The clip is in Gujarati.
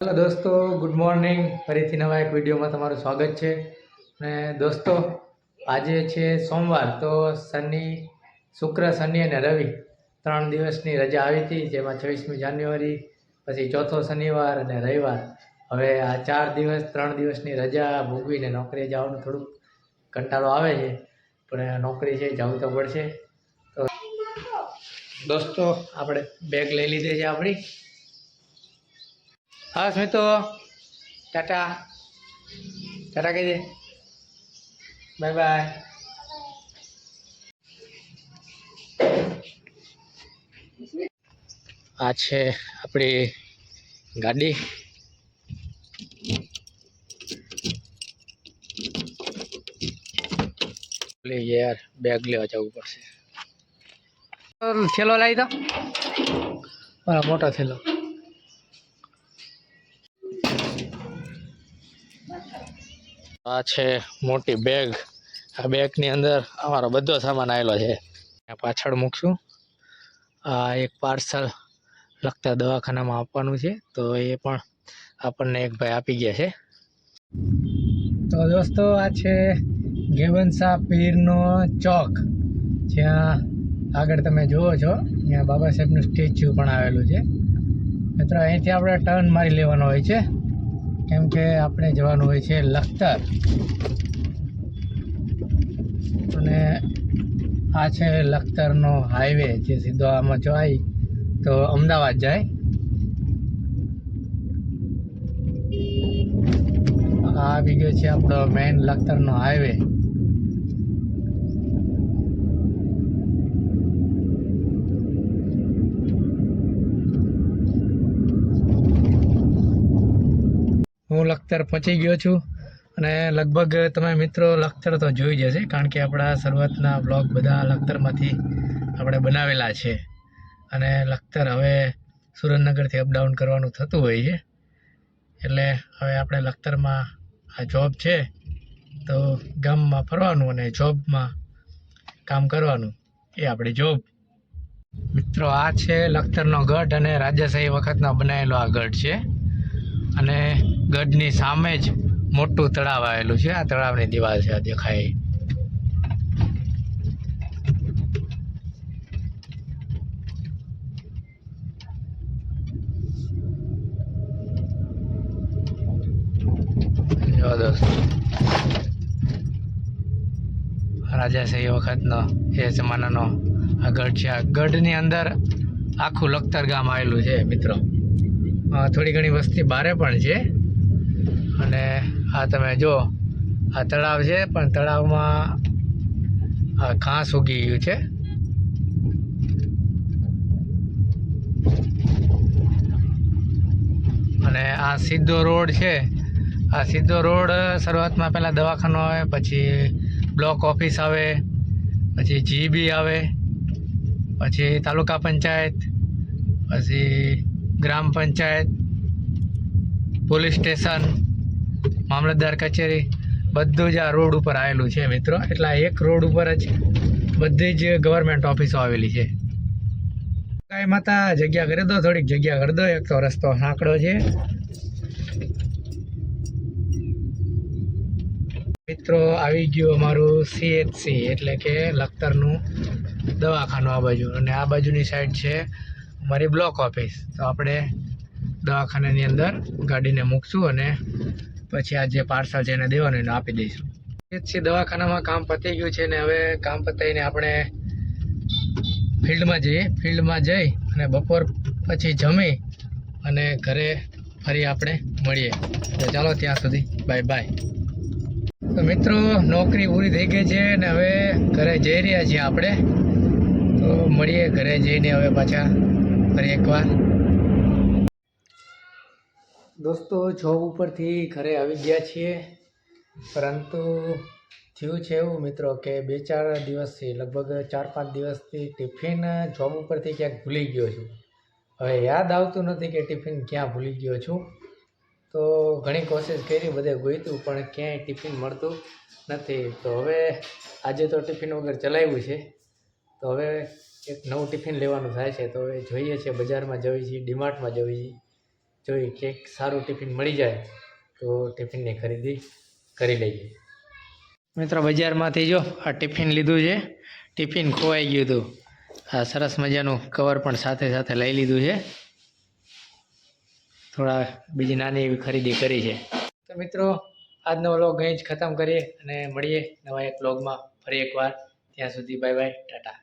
હેલો દોસ્તો ગુડ મોર્નિંગ ફરીથી નવા એક વિડીયોમાં તમારું સ્વાગત છે. અને દોસ્તો, આજે છે સોમવાર, તો શનિ, શુક્ર, શનિ અને રવિ ત્રણ દિવસની રજા આવી હતી, જેમાં છવ્વીસમી જાન્યુઆરી, પછી ચોથો શનિવાર અને રવિવાર. હવે આ ચાર દિવસ, ત્રણ દિવસની રજા ભોગવીને નોકરીએ જવાનું થોડુંક કંટાળો આવે છે, પણ નોકરી છે, જવું તો પડશે. તો દોસ્તો, આપણે બેગ લઈ લીધી છે આપણી. હા સ્મિતો ટાટા. ટાટા કહી દે. Bye bye. આ છે આપણી ગાડી. યાર બેગ લેવા જવું પડશે. થેલો લાવી દો. મારા મોટો થેલો આ છે મોટી બેગ આ બેગની અંદર અમારો બધો સામાન આવેલો છે. પાછળ મૂકશું. આ એક પાર્સલ લખતા દવાખાનામાં આપવાનું છે. તો એ પણ આપણને એક ભાઈ આપી ગયા છે. તો દોસ્તો, આ છે ગેવનસા પીરનો ચોક. જ્યાં આગળ તમે જુઓ છો, ત્યાં બાબા સાહેબનું સ્ટેચ્યુ પણ આવેલું છે. મિત્રો, અહીંથી આપણે ટર્ન મારી લેવાનો હોય છે. કેમ કે આપણે જવાનું હોય છે લખતર. અને આ છે લખતરનો હાઈવે, જે સીધો આમાં જાય તો અમદાવાદ જાય. આ આવી ગયો છે આપણો મેઇન લખતરનો હાઈવે. લખતર પહોંચી ગયો છું. અને લગભગ તમે મિત્રો લખતર તો જોઈ જશે કારણ કે આપણા શરૂઆતના બ્લોગ બધા લખતરમાંથી આપણે બનાવેલા છે. અને લખતર હવે સુરેન્દ્રનગરથી અપડાઉન કરવાનું થતું હોય છે. એટલે હવે આપણે લખતરમાં આ જોબ છે, તો ગામમાં ફરવાનું અને જોબમાં કામ કરવાનું, એ આપણી જોબ મિત્રો, આ છે લખતરનો ગઢ અને રાજાશાહી વખતનો બનાવેલો આ ગઢ છે. અને ગઢની સામે જ મોટું તળાવ આવેલું છે. આ તળાવની દિવાલ છે, આ દેખાય. એ. જો દોસ્તો. રાજાશાહી વખતનો, એ જમાનાનો આ ગઢ છે. આ ગઢની અંદર આખું લખતર ગામ આવેલું છે, મિત્રો. થોડી ઘણી વસ્તી બારે પણ છે. અને આ તમે જો, આ તળાવ છે, પણ તળાવમાં આ ઘાસ ઉગી ગયું છે. અને આ સીધો રોડ છે. આ સીધો રોડ શરૂઆતમાં પહેલાં દવાખાનો આવે, પછી બ્લોક ઓફિસ આવે, પછી જીબી આવે, પછી તાલુકા પંચાયત, પછી ગ્રામ પંચાયત, પોલીસ સ્ટેશન, મામલતદાર કચેરી, બધું જ આ રોડ ઉપર આવેલું છે મિત્રો. એટલે આ એક રોડ ઉપર જ બધી જ ગવર્મેન્ટ ઓફિસો આવેલી છે. કાંઈ માતા જગ્યા કરી દો, થોડીક જગ્યા કરી દો. એક તો રસ્તો સાંકડો છે. મિત્રો, આવી ગયું અમારું સીએચસી એટલે કે લખતરનું દવાખાનું આ બાજુ. અને આ બાજુની સાઈડ છે અમારી બ્લોક ઓફિસ. તો આપણે દવાખાનાની અંદર ગાડીને મૂકશું અને પછી આ જે પાર્સલ છે એને દેવાનું એને આપી દઈશું. સીએચસી દવાખાનામાં કામ પતી ગયું છે ને હવે કામ પતાવીને આપણે ફિલ્ડમાં જઈએ. ફિલ્ડમાં જઈ અને બપોર પછી જમી અને ઘરે ફરી આપણે મળીએ. તો ચાલો ત્યાં સુધી બાય બાય. તો મિત્રો, નોકરી પૂરી થઈ ગઈ છે ને હવે ઘરે જઈ રહ્યા છીએ આપણે. તો મળીએ ઘરે જઈને હવે પાછા. ફરી એકવાર. દોસ્તો જોબ ઉપરથી ઘરે આવી ગયા છીએ. પરંતુ થયું છે એવું મિત્રો કે બે ચાર દિવસથી, લગભગ ચાર પાંચ દિવસથી ટિફિન જોબ ઉપરથી ક્યાંક ભૂલી ગયો છું. હવે યાદ આવતું નથી કે ટિફિન ક્યાં ભૂલી ગયો છું. તો ઘણી કોશિશ કરી, બધે ગોઈતું, પણ ક્યાંય ટિફિન મળતું નથી. તો હવે આજે તો ટિફિન વગર ચલાવ્યું છે. તો હવે એક નવું ટિફિન લેવાનું થાય છે, તો એ જોઈએ છે બજારમાં જવી છીએ ડીમાર્ટમાં જવી છીએ જોઈએ કે સારું ટિફિન મળી જાય તો ટિફિનની ખરીદી કરી લઈએ. મિત્રો, બજારમાંથી જો આ ટિફિન લીધું છે, ટિફિન ખોવાઈ ગયું હતું. આ સરસ મજાનું કવર પણ સાથે સાથે લઈ લીધું છે. થોડા બીજી નાની એવી ખરીદી કરી છે. તો મિત્રો, આજનો વ્લોગ અહીં જ ખતમ કરીએ અને મળીએ નવા એક વ્લોગમાં ફરી એકવાર. ત્યાં સુધી બાય બાય, ટાટા.